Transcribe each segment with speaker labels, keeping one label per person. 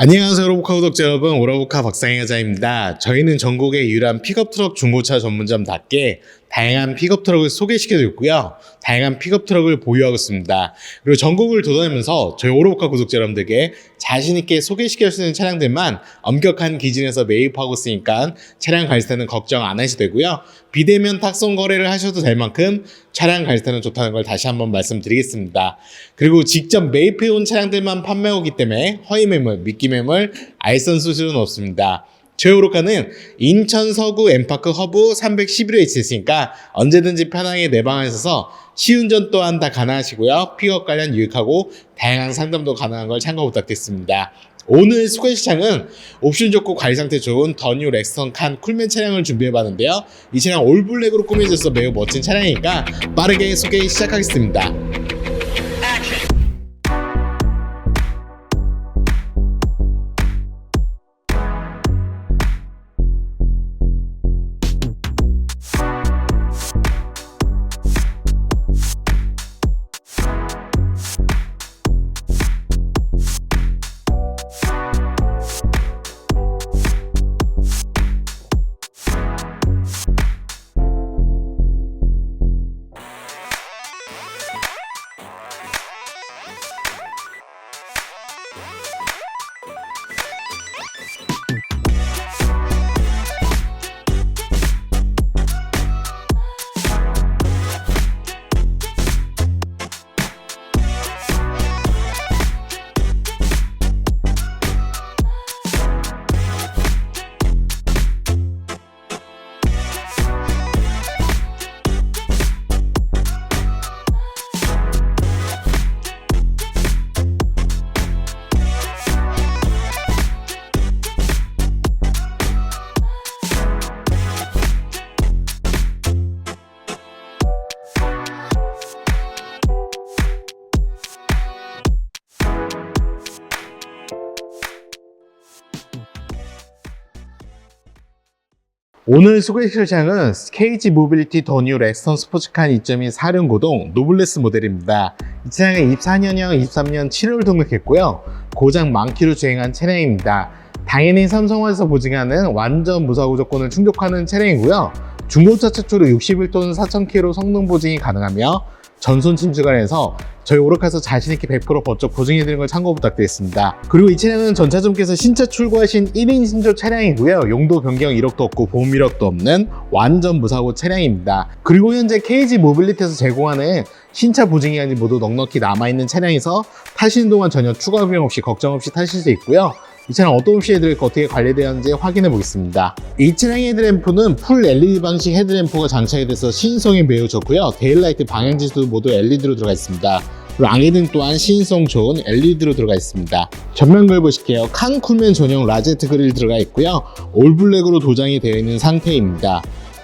Speaker 1: 안녕하세요 오라보카 구독자 여러분. 오라보카 박상희 여자입니다. 저희는 전국의 유일한 픽업트럭 중고차 전문점답게 다양한 픽업 트럭을 소개시켜드렸고요. 다양한 픽업 트럭을 보유하고 있습니다. 그리고 전국을 도전하면서 저희 오라보카 구독자 여러분들께 자신있게 소개시킬 수 있는 차량들만 엄격한 기준에서 매입하고 있으니까 차량 갈 때는 걱정 안 하셔도 되고요. 비대면 탁송 거래를 하셔도 될 만큼 차량 갈 때는 좋다는 걸 다시 한번 말씀드리겠습니다. 그리고 직접 매입해온 차량들만 판매하기 때문에 허위 매물, 미끼 매물, 알선 수수는 없습니다. 저희 오로카는 인천 서구 엠파크 허브 311호에 있으니까 언제든지 편하게 내 방에 있어서 시운전 또한 다 가능하시고요. 픽업 관련 유익하고 다양한 상담도 가능한 걸 참고 부탁드리겠습니다. 오늘 소개 시장은 옵션 좋고 관리 상태 좋은 더뉴 렉스턴 칸 쿨맨 차량을 준비해봤는데요. 이 차량 올블랙으로 꾸며져서 매우 멋진 차량이니까 빠르게 소개 시작하겠습니다. 오늘 소개시킬 차량은 KG 모빌리티 더뉴 렉스턴 스포츠칸 2.2 사륜고동 노블레스 모델입니다. 이 차량은 24년형 23년 7월 등록했고요. 고장 만키로 주행한 차량입니다. 당연히 삼성화에서 보증하는 완전 무사고 조건을 충족하는 차량이고요. 중고차 최초로 61톤 4,000km 성능 보증이 가능하며 전손 침수관에서 저희 오르카에서 자신있게 100% 법적 보증해드리는 걸 참고 부탁드리겠습니다. 그리고 이 차량은 전차점께서 신차 출고하신 1인 신조 차량이고요. 용도 변경 이력도 없고 보험 이력도 없는 완전 무사고 차량입니다. 그리고 현재 KG 모빌리티에서 제공하는 신차 보증기간이 모두 넉넉히 남아있는 차량에서 타시는 동안 전혀 추가 비용 없이 걱정 없이 타실 수 있고요. 이 차량 어떤 옵션들이 어떻게 관리되었는지 확인해 보겠습니다. 이 차량의 헤드램프는 풀 LED 방식 헤드램프가 장착이 돼서 시인성이 매우 좋고요. 데일라이트 방향지수 모두 LED로 들어가 있습니다. 앙해등 또한 시인성 좋은 LED로 들어가 있습니다. 전면글 보실게요. 칸 쿨맨 전용 라제트 그릴 들어가 있고요. 올블랙으로 도장이 되어 있는 상태입니다.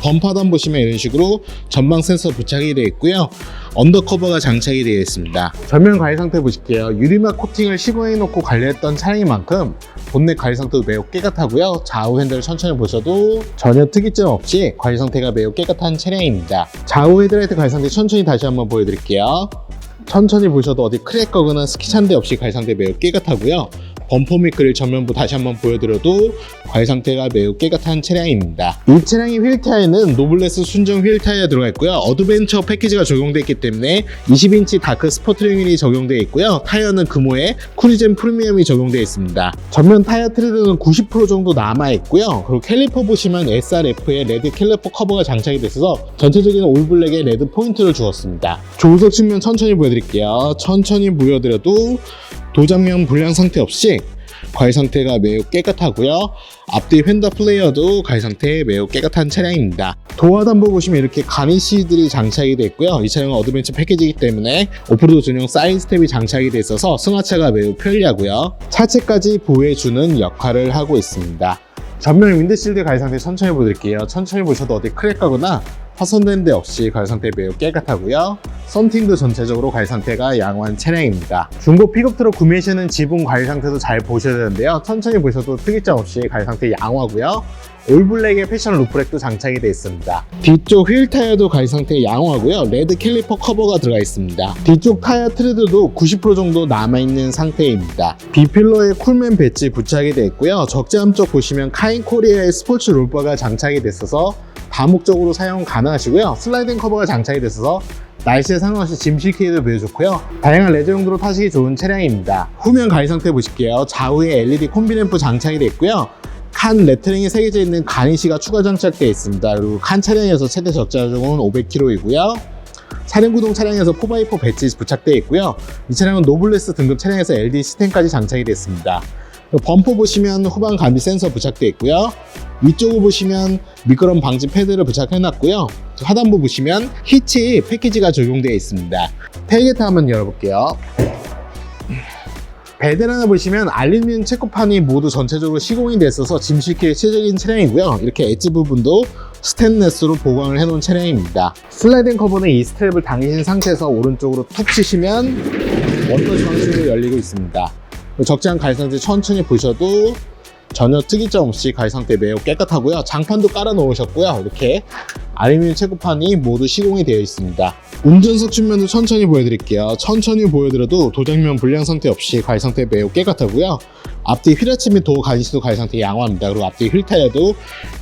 Speaker 1: 범퍼단 보시면 이런 식으로 전방 센서 부착이 되어 있고요. 언더커버가 장착이 되어 있습니다. 전면 관리 상태 보실게요. 유리막 코팅을 시공해 놓고 관리했던 차량인 만큼 본넷 관리 상태도 매우 깨끗하고요. 좌우 핸들 천천히 보셔도 전혀 특이점 없이 관리 상태가 매우 깨끗한 차량입니다. 좌우 헤드라이트 관리 상태 천천히 다시 한번 보여드릴게요. 천천히 보셔도 어디 크랙 거거나 스키 찬 데 없이 관리 상태 매우 깨끗하고요. 범퍼 및 그릴 전면부 다시 한번 보여드려도 관리 상태가 매우 깨끗한 차량입니다. 이 차량의 휠 타이어는 노블레스 순정 휠 타이어 들어가 있고요. 어드벤처 패키지가 적용되어 있기 때문에 20인치 다크 스포트링 휠이 적용되어 있고요. 타이어는 금호에 쿠리젠 프리미엄이 적용되어 있습니다. 전면 타이어 트레드는 90% 정도 남아 있고요. 그리고 캘리퍼 보시면 SRF에 레드 캘리퍼 커버가 장착이 돼서 전체적인 올블랙에 레드 포인트를 주었습니다. 조수석 측면 천천히 보여드릴게요. 천천히 보여드려도 도장면 불량 상태 없이 과일 상태가 매우 깨끗하고요. 앞뒤 휀더 플레이어도 과일 상태 매우 깨끗한 차량입니다. 도어담보 보시면 이렇게 가니쉬들이 장착이 되어 있고요. 이 차량은 어드벤처 패키지이기 때문에 오프로드 전용 사이드 스텝이 장착이 돼 있어서 승하차가 매우 편리하고요. 차체까지 보호해주는 역할을 하고 있습니다. 전면 윈드실드 가이 상태 천천히 보여드릴게요. 천천히 보셔도 어디 크랙 가거나 파손된 데 없이 관리 상태 매우 깨끗하고요. 썬팅도 전체적으로 관리 상태가 양호한 차량입니다. 중고 픽업트럭 구매시는 지분 관리 상태도 잘 보셔야 되는데요. 천천히 보셔도 특이점 없이 관리 상태 양호하고요. 올블랙의 패션 루프렉도 장착이 되어 있습니다. 뒤쪽 휠 타이어도 관리 상태 양호하고요. 레드 캘리퍼 커버가 들어가 있습니다. 뒤쪽 타이어 트레드도 90% 정도 남아있는 상태입니다. B필러에 쿨맨 배지 부착이 되어 있고요. 적재함 쪽 보시면 카인 코리아의 스포츠 롤바가 장착이 됐어서 다목적으로 사용 가능하시고요. 슬라이딩 커버가 장착이 됐어서 날씨에 상관없이 짐 실기에도 매우 좋고요. 다양한 레저 용도로 타시기 좋은 차량입니다. 후면 가위 상태 보실게요. 좌우에 LED 콤비램프 장착이 되어 있고요. 칸 레터링이 새겨져 있는 가니시가 추가 장착되어 있습니다. 그리고 칸 차량에서 최대 적자중은 500km이고요. 차량 구동 차량에서 4x4 배지 부착되어 있고요. 이 차량은 노블레스 등급 차량에서 LD 시스템까지 장착이 됐습니다. 범퍼 보시면 후방 감지 센서 부착되어 있고요. 위쪽을 보시면 미끄럼 방지 패드를 부착해놨고요. 하단부 보시면 히치 패키지가 적용되어 있습니다. 텔게트 한번 열어볼게요. 베드란을 보시면 알루미늄 체코판이 모두 전체적으로 시공이 됐어서 짐 싣기에 최적인 차량이고요. 이렇게 엣지 부분도 스테인레스로 보강을 해놓은 차량입니다. 슬라이딩 커버는 이 스트랩을 당기신 상태에서 오른쪽으로 툭 치시면 원터치 방식으로 열리고 있습니다. 적재한 가위 상태 천천히 보셔도 전혀 특이점 없이 가위 상태 매우 깨끗하고요. 장판도 깔아 놓으셨고요. 이렇게 알루미늄 체코판이 모두 시공이 되어 있습니다. 운전석 측면도 천천히 보여드릴게요. 천천히 보여드려도 도장면 불량 상태 없이 가위 상태 매우 깨끗하고요. 앞뒤 휠아치 및 도어 가니시도 가위 상태 양호합니다. 그리고 앞뒤 휠 타이어도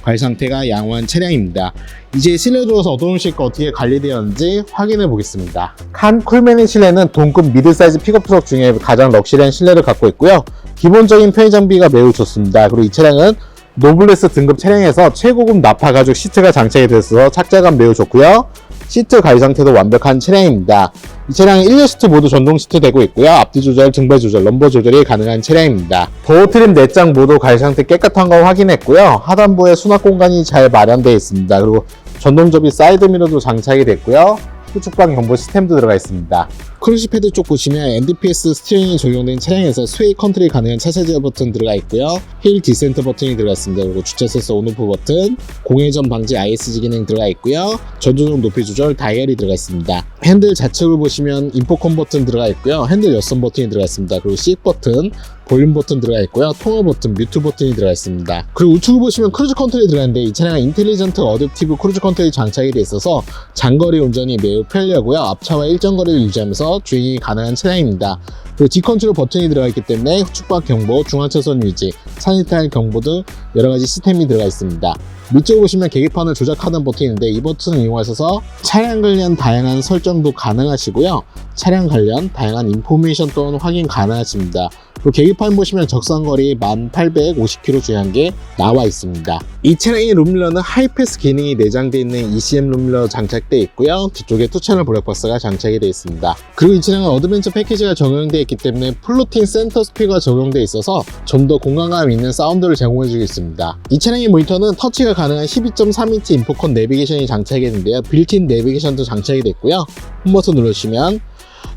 Speaker 1: 가위 상태가 양호한 차량입니다. 이제 실내 들어서 어떤 실과 어떻게 관리되었는지 확인해 보겠습니다. 칸 쿨맨의 실내는 동급 미드 사이즈 픽업 트럭 중에 가장 럭셔리한 실내를 갖고 있고요. 기본적인 편의 장비가 매우 좋습니다. 그리고 이 차량은 노블레스 등급 차량에서 최고급 나파 가죽 시트가 장착이 돼서 착자감 매우 좋고요. 시트 가위 상태도 완벽한 차량입니다. 이 차량은 1열 시트 모두 전동 시트 되고 있고요. 앞뒤 조절, 등배 조절, 럼버 조절이 가능한 차량입니다. 도어 트림 4장 모두 가위 상태 깨끗한 거 확인했고요. 하단부에 수납 공간이 잘 마련되어 있습니다. 그리고 전동 접이 사이드 미러도 장착이 됐고요. 후측방 경보 시스템도 들어가 있습니다. 크루시 패드 쪽 보시면 NDPS 스티어링이 적용된 차량에서 스웨이 컨트롤이 가능한 차세 제어 버튼 들어가 있고요. 힐 디센트 버튼이 들어가 있습니다. 그리고 주차 센서 온오프 버튼, 공회전 방지 ISG 기능 들어가 있고요. 전조등 높이 조절 다이얼이 들어가 있습니다. 핸들 좌측을 보시면 인포컴 버튼 들어가 있고요. 핸들 여선 버튼이 들어가 있습니다. 그리고 C 버튼, 볼륨 버튼 들어가 있고요. 통화 버튼, 뮤트 버튼이 들어가 있습니다. 그리고 우측을 보시면 크루즈 컨트롤이 들어가 있는데 이 차량은 인텔리전트 어댑티브 크루즈 컨트롤이 장착이 돼 있어서 장거리 운전이 매우 편리하고요. 앞차와 일정 거리를 유지하면서 주행이 가능한 차량입니다. 그리고 D 컨트롤 버튼이 들어가 있기 때문에 후측박 경보, 중앙차선 유지, 산이탈 경보 등 여러 가지 시스템이 들어가 있습니다. 밑쪽에 보시면 계기판을 조작하는 버튼이 있는데 이 버튼을 이용하셔서 차량 관련 다양한 설정도 가능하시고요. 차량 관련 다양한 인포메이션 또는 확인 가능하십니다. 그리고 계기판 보시면 적상거리 1850km 주행 게 나와 있습니다. 이 차량의 룸밀러는 하이패스 기능이 내장되어 있는 ECM 룸밀러 장착되어 있고요. 뒤쪽에 투채널 블랙박스가 장착이 되어 있습니다. 그리고 이 차량은 어드벤처 패키지가 적용되어 있기 때문에 플로팅 센터 스피커가 적용되어 있어서 좀 더 공간감 있는 사운드를 제공해주고 있습니다. 이 차량의 모니터는 터치가 가능한 12.3인치 인포컨 내비게이션이 장착이 됐는데요. 빌트인 내비게이션도 장착이 됐고요. 홈 버튼 누르시면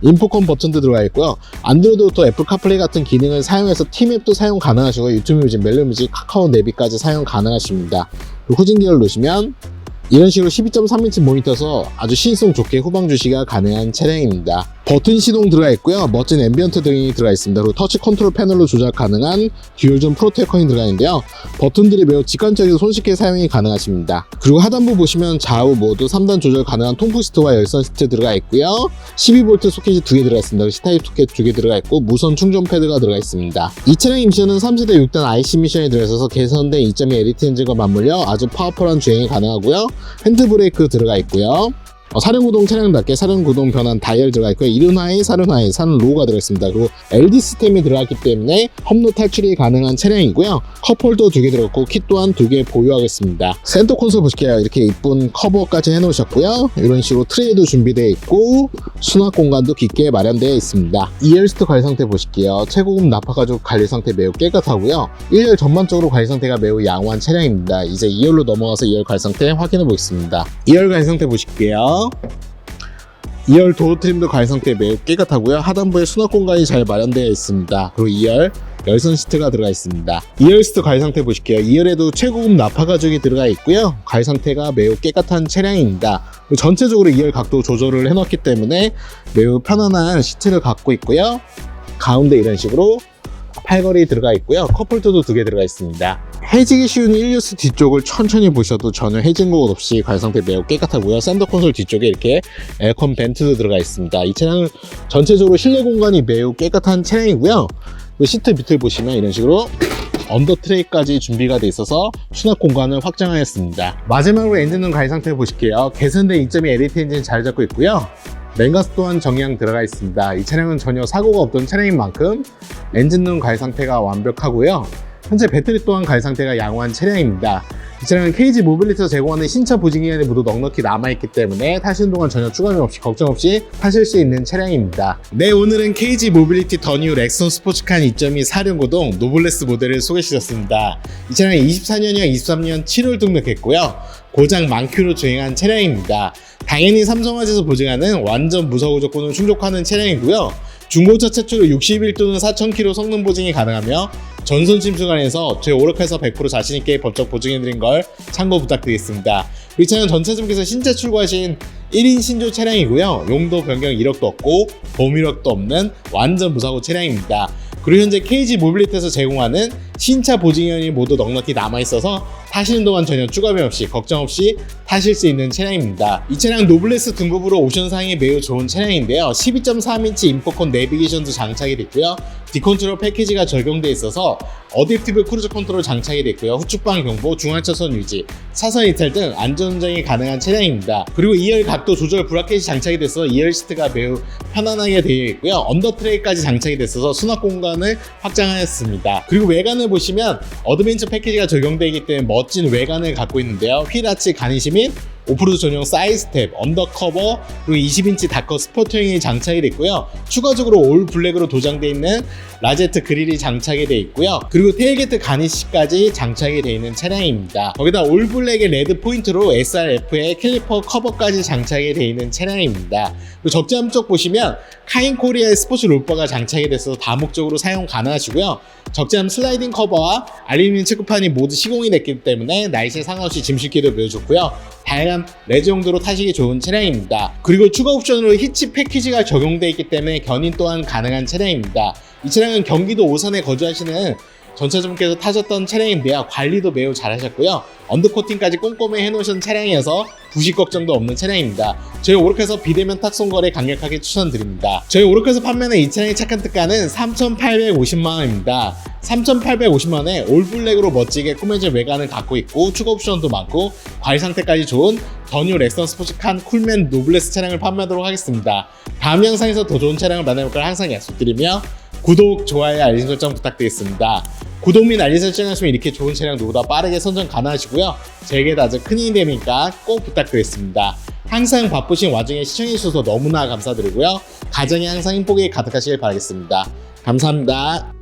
Speaker 1: 인포컴 버튼도 들어가 있고요. 안드로이드 오토 애플 카플레이 같은 기능을 사용해서 티맵도 사용 가능하시고 유튜브 뮤직, 멜로 뮤직, 카카오 내비까지 사용 가능하십니다. 후진기를 누르시면 이런 식으로 12.3인치 모니터서 아주 시인성 좋게 후방 주시가 가능한 차량입니다. 버튼 시동 들어가 있고요. 멋진 앰비언트 등이 들어가 있습니다. 그리고 터치 컨트롤 패널로 조작 가능한 듀얼존 프로테커이 들어가 있는데요. 버튼들이 매우 직관적이고 손쉽게 사용이 가능하십니다. 그리고 하단부 보시면 좌우 모두 3단 조절 가능한 통풍 시트와 열선 시트 들어가 있고요. 12V 소켓이 두 개 들어가 있습니다. C타입 소켓 두 개 들어가 있고 무선 충전 패드가 들어가 있습니다. 이 차량 미션은 3세대 6단 IC 미션이 들어가 있어서 개선된 2.2 엘리트 엔진과 맞물려 아주 파워풀한 주행이 가능하고요. 핸드브레이크 들어가 있고요. 어, 사륜구동 차량답게 사륜구동 변환 다이얼 들어가 있고요. 이륜하이, 사륜하이, 사륜 로우가 들어가 있습니다. 그리고 LD 시스템이 들어갔기 때문에 험로 탈출이 가능한 차량이고요. 컵홀더 두 개 들어갔고 키 또한 두 개 보유하겠습니다. 센터 콘솔 보실게요. 이렇게 이쁜 커버까지 해놓으셨고요. 이런 식으로 트레이도 준비되어 있고 수납 공간도 깊게 마련되어 있습니다. 2열 시트 관리 상태 보실게요. 최고급 나파 가죽 관리 상태 매우 깨끗하고요. 1열 전반적으로 관리 상태가 매우 양호한 차량입니다. 이제 2열로 넘어가서 2열 관리 상태 확인해 보겠습니다. 2열 관리 상태 보실게요. 2열 도어 트림도 관리 상태 매우 깨끗하고요. 하단부에 수납 공간이 잘 마련되어 있습니다. 그리고 2열 열선 시트가 들어가 있습니다. 2열 시트 가열 상태 보실게요. 2열에도 최고급 나파 가죽이 들어가 있고요. 가열 상태가 매우 깨끗한 차량입니다. 전체적으로 2열 각도 조절을 해놨기 때문에 매우 편안한 시트를 갖고 있고요. 가운데 이런 식으로 팔걸이 들어가 있고요. 컵홀더도 두 개 들어가 있습니다. 해지기 쉬운 1유스 뒤쪽을 천천히 보셔도 전혀 해진 것 없이 가열 상태 매우 깨끗하고요. 샌더 콘솔 뒤쪽에 이렇게 에어컨 벤트도 들어가 있습니다. 이 차량은 전체적으로 실내 공간이 매우 깨끗한 차량이고요. 그 시트 밑을 보시면 이런 식으로 언더 트레이까지 준비가 돼 있어서 수납 공간을 확장하였습니다. 마지막으로 엔진룸 가열 상태 보실게요. 개선된 2.2 LET 엔진 잘 잡고 있고요. 랭가스 또한 정량 들어가 있습니다. 이 차량은 전혀 사고가 없던 차량인 만큼 엔진룸 가열 상태가 완벽하고요. 현재 배터리 또한 가열 상태가 양호한 차량입니다. 이 차량은 KG 모빌리티에서 제공하는 신차 보증기간이 모두 넉넉히 남아있기 때문에 타시는 동안 전혀 추가금 없이 걱정 없이 타실 수 있는 차량입니다. 네, 오늘은 KG 모빌리티 더뉴 렉선 스포츠칸 2.2 사륜고동 노블레스 모델을 소개시켰습니다. 이 차량은 24년형 23년 7월 등록했고요. 고장 만큐로 주행한 차량입니다. 당연히 삼성화재에서 보증하는 완전 무사고 조건을 충족하는 차량이고요. 중고차 최초로 61 또는 4,000km 성능 보증이 가능하며 전손 침수관에서 제 오락해서 100% 자신있게 법적 보증해드린 걸 참고 부탁드리겠습니다. 이 차량 전차주께서 신차 출고하신 1인 신조 차량이고요. 용도 변경 이력도 없고 보험 이력도 없는 완전 무사고 차량입니다. 그리고 현재 KG 모빌리티에서 제공하는 신차 보증연이 모두 넉넉히 남아있어서 타시는 동안 전혀 추가비 없이 걱정 없이 타실 수 있는 차량입니다. 이 차량 노블레스 등급으로 옵션상이 매우 좋은 차량인데요. 12.3인치 인포콘 내비게이션도 장착이 됐고요. 디컨트롤 패키지가 적용돼 있어서 어댑티브 크루즈 컨트롤 장착이 됐고요. 후측방 경보, 중앙차선 유지, 차선 이탈 등 안전운전이 가능한 차량입니다. 그리고 2열 각도 조절 브라켓이 장착이 돼서 2열 시트가 매우 편안하게 되어 있고요. 언더 트레이까지 장착이 됐어서 수납 공간을 확장하였습니다. 그리고 외관 을 보시면 어드벤처 패키지가 적용되어 있기 때문에 멋진 외관을 갖고 있는데요. 휠아치 가니시 및 오프로드 전용 사이드 스텝, 언더커버, 그리고 20인치 다커 스포트형이 장착이 됐고요. 추가적으로 올 블랙으로 도장되어 있는 라제트 그릴이 장착이 되어 있고요. 그리고 테일게트 가니시까지 장착이 되어 있는 차량입니다. 거기다 올 블랙의 레드 포인트로 SRF의 캘리퍼 커버까지 장착이 되어 있는 차량입니다. 그리고 적재함 쪽 보시면 카인 코리아의 스포츠 롤바가 장착이 돼서 다목적으로 사용 가능하시고요. 적재함 슬라이딩 커버와 알루미늄 체크판이 모두 시공이 됐기 때문에 날씨에 상관없이 짐 싣기도 매우 좋고요. 다양한 레저 용도로 타시기 좋은 차량입니다. 그리고 추가 옵션으로 히치 패키지가 적용되어 있기 때문에 견인 또한 가능한 차량입니다. 이 차량은 경기도 오산에 거주하시는 전차주분께서 타셨던 차량인데요. 관리도 매우 잘하셨고요. 언더코팅까지 꼼꼼히 해놓으신 차량이어서 부식 걱정도 없는 차량입니다. 저희 오르카에서 비대면 탁송 거래 강력하게 추천드립니다. 저희 오르카에서 판매하는 이 차량의 착한 특가는 3,850만원입니다. 3,850만원에 올블랙으로 멋지게 꾸며진 외관을 갖고 있고 추가 옵션도 많고 과일 상태까지 좋은 더뉴 렉선 스포츠칸 쿨맨 노블레스 차량을 판매하도록 하겠습니다. 다음 영상에서 더 좋은 차량을 만나볼 걸 항상 약속드리며 구독, 좋아요, 알림 설정 부탁드리겠습니다. 구독 및 알림 설정 하시면 이렇게 좋은 차량 누구보다 빠르게 선정 가능하시고요. 저에게 아주 큰 힘이 되니까 꼭 부탁드리겠습니다. 항상 바쁘신 와중에 시청해주셔서 너무나 감사드리고요. 가정이 항상 행복에 가득하시길 바라겠습니다. 감사합니다.